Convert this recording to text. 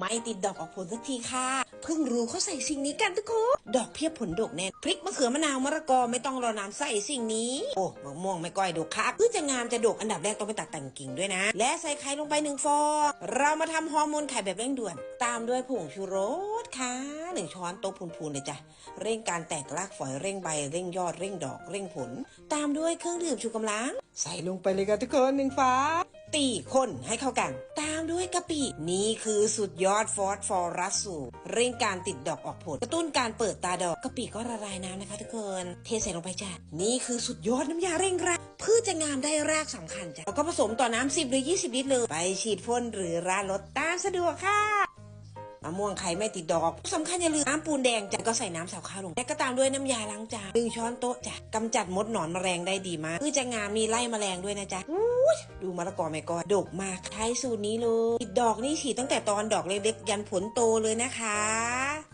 ไม่ติดดอกออกผลสักทีค่ะ เพิ่งรู้เขาใส่สิ่งนี้กันทุกคนดอกเพียบผลดกแน่พริกมะเขือมะนาวมะละกอไม่ต้องรอน้ำใส่สิ่งนี้ โอ้มะม่วงไม่ก้อยดกครับเพื่อจะงามจะดกอันดับแรกต้องไปตัดแต่งกิ่งด้วยนะ และใส่ไข่ลงไปหนึ่งฟองเรามาทำฮอร์โมนไข่แบบเร่งด่วน ตามด้วยผงชูรสค่ะหนึ่งช้อนโต๊ะพูนๆเลยจ้ะเร่งการแตกรากฝอยเร่งใบเร่งยอดเร่งดอกเร่งผล ตามด้วยเครื่องดื่มชูกำลัง ใส่ลงไปเลยค่ะทุกคนหนึ่งฟ้าตีคนให้เข้ากันตา มด้วยกะปิ นี่คือสุดยอดฟอสฟอรัสสูตรเร่งการติดดอกออกผล กระตุ้นการเปิดตาดอกกะปิก็ละลายน้ำนะคะทุกคน เทใส่ลงไปจ้ะนี่คือสุดยอดน้ำยาเร่งรากพืชจะงามได้รากสำคัญจ้ะแล้วก็ผสมต่อน้ำ10หรือ 20 ลิตรเลยไปฉีดพ่นหรือราดรถตามสะดวกค่ะมะม่วงไข่ไม่ติดดอกสำคัญอย่าลืมน้ำปูนแดงจ้ะก็ใส่น้ำสาวข้าวลงและก็ตามด้วยน้ำยาล้างจานหนึ่งช้อนโต๊ะจ้ะกำจัดมดหนอนแมลงได้ดีมากคือจะงามมีไล่แมลงด้วยนะจ๊ะ ดูมะละกอแม่กอดกมากใช้สูตรนี้เลยติดดอกนี่ฉีดตั้งแต่ตอนดอกเล็กๆยันผลโตเลยนะคะ